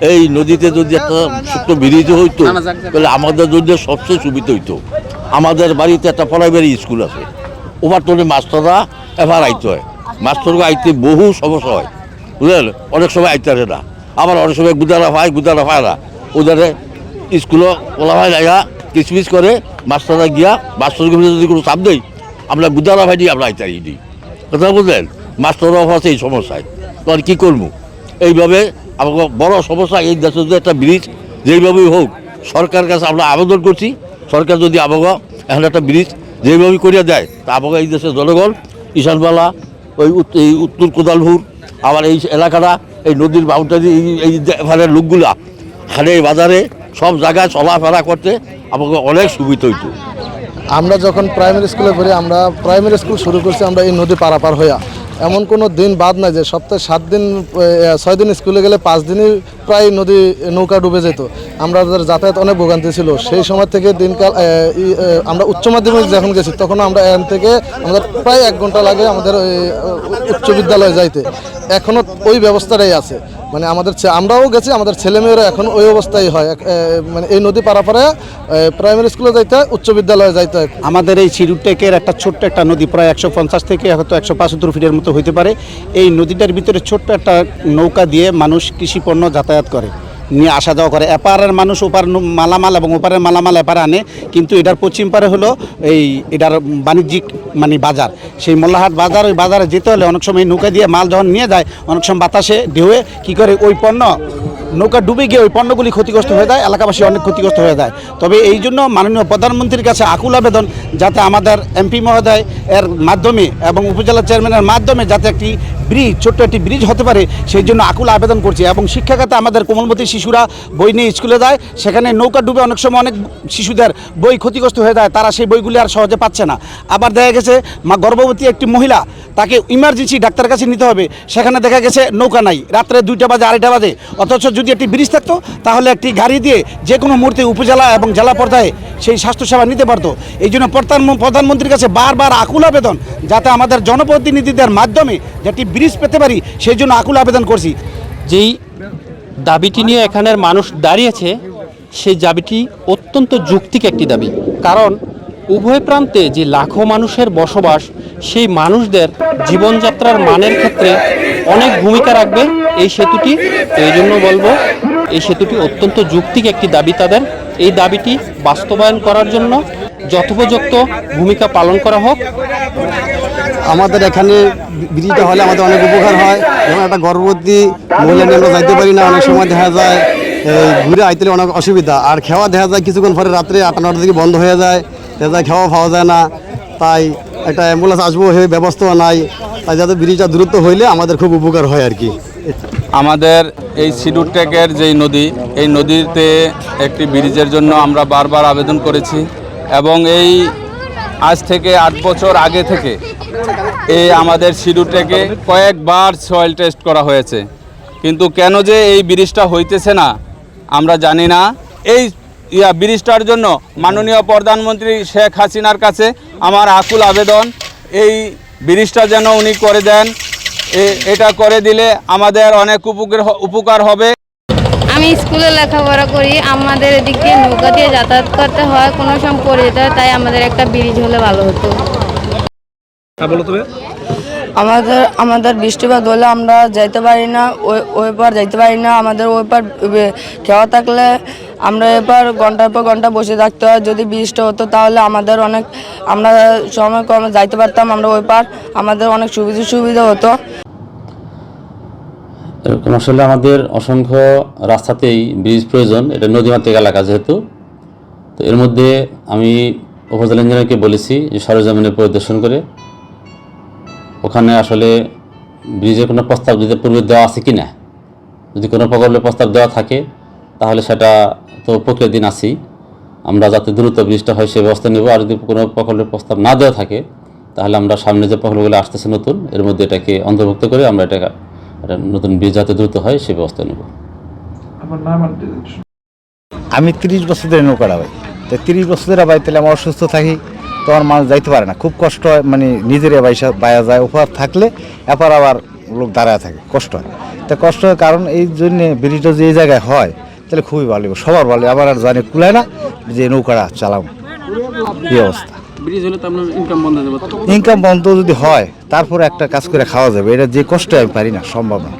এই নদীতে যদি একটা ছোট্ট ব্রিজ হইতো তাহলে আমাদের জন্য সবচেয়ে সুবিধা হইতো। আমাদের বাড়িতে একটা প্রাইমারি স্কুল আছে। ওভার তোলে মাস্টাররা এবার আইতে হয়। মাস্টারকে আইতে বহু সমস্যা হয়। বুঝলেন? অনেক সময় আইতে পারে না। আবার অনেক সময় গুদারা পায় গুদারা পায় না। ওদের স্কুলও ওলা হয় জায়গা কিচমিচ করে মাস্টাররা গিয়া মাস্টারকে যদি কোনো চাপ দেয় আমরা গুদারা ভাই দিয়ে আমরা আইতে দিই কথা বুঝলেন? মাস্টাররা আছে এই সমস্যায়। তো আর কী করব? এইভাবে আমাকে বড় সমস্যা এই দেশে যদি একটা ব্রিজ যেইভাবেই হোক, সরকার কাছে আমরা আবেদন করছি, সরকার যদি আমাকে এখন একটা ব্রিজ যেইভাবে করিয়া দেয়, তা আমাকে এই দেশের জনগণ, ঈশানবালা, ওই এই উত্তর কোদালপুর, আবার এই এলাকাটা, এই নদীর বাউন্ডারি এই- যে এখানের লোকগুলা হাটে বাজারে সব জায়গায় চলাফেরা করতে আমাকে অনেক সুবিধা হইতো। আমরা যখন প্রাইমারি স্কুলে পড়ি, আমরা প্রাইমারি স্কুল শুরু করছি, আমরা এই নদী পারাপার হইয়া। এমন কোনো দিন বাদ নাই যে সপ্তাহে সাত দিন ছয় দিন স্কুলে গেলে পাঁচ দিনই প্রায় নদী, নৌকা ডুবে যেত। আমরা যাতায়াত অনেক ভোগান্তি ছিল, সেই সময় থেকে দিনকাল আমরা উচ্চ মাধ্যমিক যখন গেছি, তখন আমরা এখান থেকে আমাদের প্রায় এক ঘণ্টা লাগে আমাদের উচ্চ বিদ্যালয়ে যাইতে। এখনও ওই ব্যবস্থাটাই আছে। মানে আমাদের আমরাও গেছি, আমাদের ছেলেমেয়েরা এখন ওই অবস্থায় হয়। মানে এই নদী পারাপারে প্রাইমারি স্কুলে যাইতে হয় উচ্চ বিদ্যালয়ে যাইতে হয়। আমাদের এই সিরুটেকের একটা ছোট্ট একটা নদী, প্রায় একশো পঞ্চাশ থেকে হয়তো একশো পঁচাত্তর ফিটের মতো হইতে পারে। এই নদীটার ভিতরে ছোট্ট একটা নৌকা দিয়ে মানুষ কৃষি পণ্য যাতায়াত করে। নিয়ে আসা যাওয়া করে। এপারের মানুষ ওপার মালামাল এবং ওপারের মালামাল এপারে আনে, কিন্তু এটার পশ্চিম পারে হলো এই এটার বাণিজ্যিক মানে বাজার। সেই মোল্লাহাট বাজার, ওই বাজারে যেতে হলে অনেক সময় নৌকা দিয়ে মাল যখন নিয়ে যায়, অনেক সময় বাতাসে ঢেউয়ে কী করে ওই পণ্য, নৌকা ডুবে গিয়ে ওই পণ্যগুলি ক্ষতিগ্রস্ত হয়ে যায়, এলাকাবাসী অনেক ক্ষতিগ্রস্ত হয়ে যায়। তবে এই জন্য মাননীয় প্রধানমন্ত্রীর কাছে আকুল আবেদন যাতে আমাদের এমপি মহোদয় এর মাধ্যমে এবং উপজেলা চেয়ারম্যানের মাধ্যমে যাতে একটি ব্রিজ, ছোট্ট একটি ব্রিজ হতে পারে, সেই জন্য আকুল আবেদন করছি। এবং শিক্ষাখাতে আমাদের কোমলমতি শিশুরা বই নিয়ে স্কুলে যায়, সেখানে নৌকা ডুবে অনেক সময় অনেক শিশুদের বই ক্ষতিগ্রস্ত হয়ে যায়, তারা সেই বইগুলি আর সহজে পাচ্ছে না। আবার দেখা গেছে, মা গর্ভবতী একটি মহিলা, তাকে ইমার্জেন্সি ডাক্তার কাছে নিতে হবে, সেখানে দেখা গেছে নৌকা নাই, রাত্রে দুইটা বাজে, আড়াইটা বাজে। অথচ যদি একটি ব্রিজ থাকতো, তাহলে একটি গাড়ি দিয়ে যে কোনো মুহূর্তে উপজেলা এবং জেলা পর্যায়ে সেই স্বাস্থ্যসেবা নিতে পারতো। এই জন্য প্রধান- প্রধানমন্ত্রীর কাছে বারবার আকুল আবেদন, যাতে আমাদের জনপ্রতিনিধিদের মাধ্যমে যে একটি ব্রিজ পেতে পারি সেই জন্য আকুল আবেদন করছি। যেই দাবিটি নিয়ে এখানের মানুষ দাঁড়িয়েছে, সেই দাবিটি অত্যন্ত যুক্তিক একটি দাবি। কারণ উভয় প্রান্তে যে লাখো মানুষের বসবাস, সেই মানুষদের জীবনযাত্রার মানের ক্ষেত্রে অনেক ভূমিকা রাখবে। এই সেতুটি, এই জন্য বলব, এই সেতুটি অত্যন্ত যুক্তিক একটি দাবি তাদের। এই দাবিটি বাস্তবায়ন করার জন্য যথোপযুক্ত ভূমিকা পালন করা হোক। আমাদের এখানে ব্রিজটা হলে আমাদের অনেক উপকার হয়। যেমন একটা গর্ভবতী মহিলা নিয়ে আমরা যাইতে পারি না অনেক সময় দেখা যায় ঘুরে আইতে অনেক অসুবিধা। আর খাওয়া দেখা যায় কিছুক্ষণ পরে রাত্রে আটটা নটার দিকে বন্ধ হয়ে যায় দেখা যায় খাওয়া পাওয়া যায় না। তাই একটা অ্যাম্বুলেন্স আসব সেই ব্যবস্থাও নাই। তাই যাতে ব্রিজটা দূরত্ব হইলে আমাদের খুব উপকার হয় আর কি। আমাদের এই সিডুরটেকের যেই নদী এই নদীতে একটি ব্রিজের জন্য আমরা বারবার আবেদন করেছি। এবং এই আজ থেকে আট বছর আগে থেকে এই আমাদের সিডুরটেকে কয়েকবার সয়েল টেস্ট করা হয়েছে। কিন্তু কেন যে এই ব্রিজটা হইতেছে না, আমরা জানি না। এই, ইয়া, ব্রিজটার জন্য মাননীয় প্রধানমন্ত্রী শেখ হাসিনার কাছে আমার আকুল আবেদন, এই ব্রিজটা যেন উনি করে দেন এটা করে দিলে আমাদের অনেক উপকার উপকার হবে। আমি স্কুলে লেখাপড়া করি আমাদের এদিকে নৌকা দিয়ে যাতায়াত করতে হয় কোনো সময় পড়ে যেতে হয় তাই আমাদের একটা ব্রিজ হলে ভালো হতো। আমাদের আমাদের বৃষ্টিপাত হলে আমরা যাইতে পারি না ওই ওই পার যাইতে পারি না আমাদের ওই পার খেওয়া থাকলে আমরা এবার ঘণ্টার পর ঘণ্টা বসে থাকতে হয় যদি বৃষ্টি হতো তাহলে আমাদের অনেক আমরা সময় কম যাইতে পারতাম আমরা ওই পার আমাদের অনেক সুবিধা সুবিধা হতো। এরকম আসলে আমাদের অসংখ্য রাস্তাতেই ব্রিজ প্রয়োজন, এটা নদীমাতৃক এলাকা যেহেতু। তো এর মধ্যে আমি উপজেলা ইঞ্জিনিয়ারকে বলেছি যে সরজমিনে পরিদর্শন করে, ওখানে আসলে ব্রিজের কোনো প্রস্তাব যদি পূর্বে দেওয়া আছে কি না যদি কোনো প্রকল্পের প্রস্তাব দেওয়া থাকে, তাহলে সেটা তো প্রক্রিয়াধীন আছি আমরা যাতে দ্রুত ব্রিজটা হয় সে ব্যবস্থা নেব, আর যদি কোনো প্রকল্পের প্রস্তাব না দেওয়া থাকে, তাহলে আমরা সামনে যে প্রকল্পগুলো আসতেছে নতুন, এর মধ্যে এটাকে অন্তর্ভুক্ত করে আমরা এটা একটা নতুন ব্রিজ যাতে দ্রুত হয় সে ব্যবস্থা নেব। আমি তিরিশ বছর ধরে নৌকা ডাবাই তো তিরিশ বছর ধরে বাই তাহলে আমার অসুস্থ থাকি তো আমার মানুষ যাইতে পারে না। খুব কষ্ট হয় মানে নিজের বাইসা বায়া যায় উপহার থাকলে এরপর আবার লোক দাঁড়ায় থাকে কষ্ট হয়। তা কষ্ট হয় কারণ এই জন্য ব্রিজটা যে এই জায়গায় হয় তাহলে খুবই ভালো লাগবে। সবার ভালো আবার আর জানে কুলায় না যে নৌকাটা চালাম এই অবস্থা। ব্রিজ হলে তো আপনার ইনকাম বন্ধ হয়ে যাবে। ইনকাম বন্ধ যদি হয়, তারপরে একটা কাজ করে খাওয়া যাবে। এটা যে কষ্ট আমি পারি না, সম্ভব না।